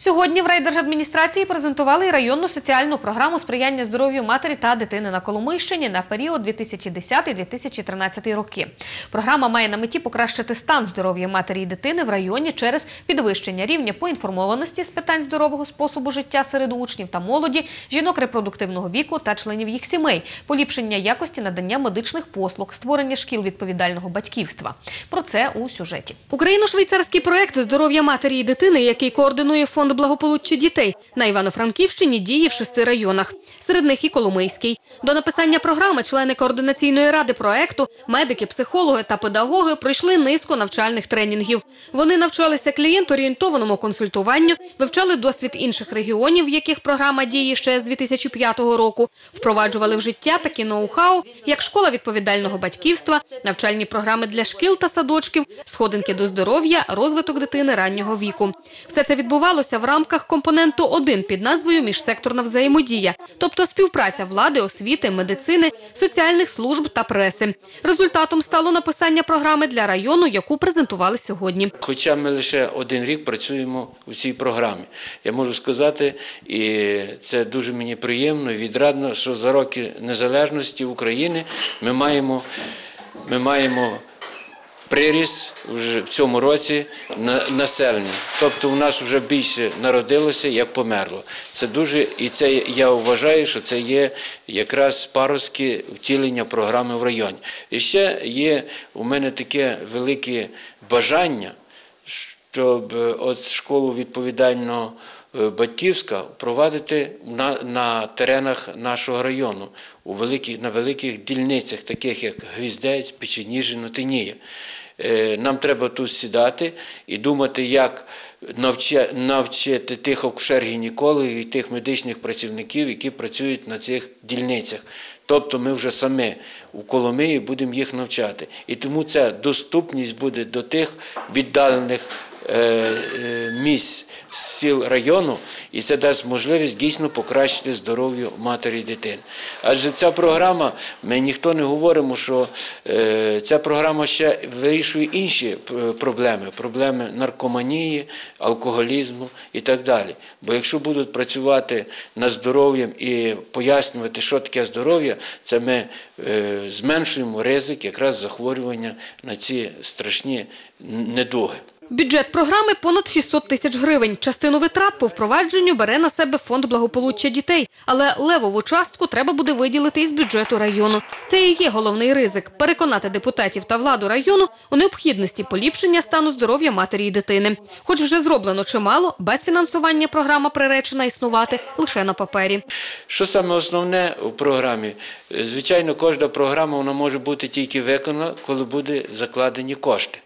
Сьогодні в райдержадміністрації презентували районну соціальну програму сприяння здоров'ю матері та дитини на Коломийщині на період 2010-2013 роки. Програма має на меті покращити стан здоров'я матері і дитини в районі через підвищення рівня поінформованості з питань здорового способу життя серед учнів та молоді, жінок репродуктивного віку та членів їх сімей, поліпшення якості надання медичних послуг, створення шкіл відповідального батьківства. Про це у сюжеті. Україно-швейцарський проект здоров'я матері і дитини, який координує фонд благополуччя дітей на Івано-Франківщині, діє в шести районах. Серед них і Коломийський. До написання програми члени координаційної ради проекту, медики, психологи та педагоги пройшли низку навчальних тренінгів. Вони навчалися клієнт-орієнтованому консультуванню, вивчали досвід інших регіонів, в яких програма діє ще з 2005 року, впроваджували в життя такі ноу-хау, як школа відповідального батьківства, навчальні програми для шкіл та садочків, сходинки до здоров'я, розвиток дитини раннього віку. Все це відбувалося в рамках компоненту 1 під назвою Міжсекторна взаємодія, тобто співпраця влади, освіти, медицини, соціальних служб та преси. Результатом стало написання програми для району, яку презентували сьогодні. Хоча ми лише один рік працюємо у цій програмі. Я можу сказати, і це дуже мені приємно відрадно, що за роки незалежності України ми маємо, ми маємо приріст вже в цьому році на населення. Тобто у нас вже більше народилося, як померло. Це дуже, і це я вважаю, що це є якраз паруски втілення програми в районі. І ще є у мене таке велике бажання, щоб е, от школу відповідального е, батьківська впровадити на, на теренах нашого району, у великих, на великих дільницях, таких як Гвіздець, Печеніжин, Тинія. Е, Нам треба тут сідати і думати, як навчити тих акушер-гінекологів і тих медичних працівників, які працюють на цих дільницях. Тобто ми вже самі у Коломиї будемо їх навчати. І тому ця доступність буде до тих віддалених е, е, місць сіл району, і це дасть можливість дійсно покращити здоров'я матері і дитини. Адже ця програма, ми ніхто не говоримо, що е, ця програма ще вирішує інші проблеми, проблеми наркоманії, алкоголізму і так далі. Бо якщо будуть працювати над здоров'ям і пояснювати, що таке здоров'я, це ми зменшуємо ризик якраз захворювання на ці страшні недуги. Бюджет програми понад 600 тисяч гривень. Частину витрат по впровадженню бере на себе фонд благополуччя дітей, але левову частку треба буде виділити із бюджету району. Це і є головний ризик переконати депутатів та владу району у необхідності поліпшення стану здоров'я матері і дитини. Хоч вже зроблено чимало, без фінансування програма приречена існувати лише на папері. Що саме основне у програмі? Звичайно, кожна програма вона може бути тільки виконана, коли буде закладені кошти.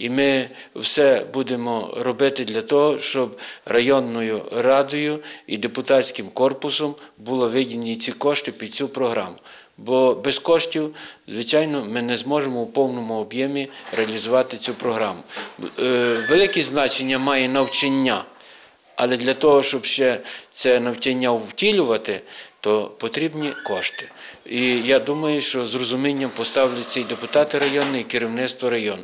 І ми все будемо робити для того, щоб районною радою і депутатським корпусом було виділені ці кошти під цю програму. Бо без коштів, звичайно, ми не зможемо у повному об'ємі реалізувати цю програму. Е, Велике значення має навчання. Але для того, щоб ще це навчання втілювати, то потрібні кошти. І я думаю, що з розумінням поставляться і депутати районні, і керівництво району.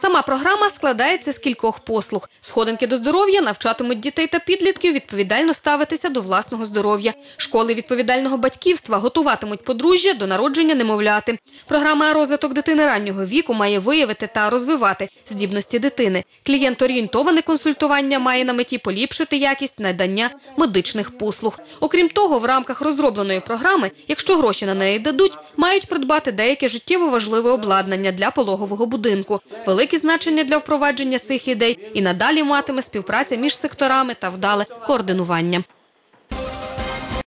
Сама програма складається з кількох послуг. Сходинки до здоров'я навчатимуть дітей та підлітків відповідально ставитися до власного здоров'я. Школи відповідального батьківства готуватимуть подружжя до народження немовляти. Програма розвиток дитини раннього віку має виявити та розвивати здібності дитини. Клієнт-орієнтоване консультування має на меті поліпшити якість надання медичних послуг. Окрім того, в рамках розробленої програми, якщо гроші на неї дадуть, мають придбати деяке життєво важливе обладнання для пологового будинку. Велике значення для впровадження цих ідей і надалі матиме співпраця між секторами та вдале координування.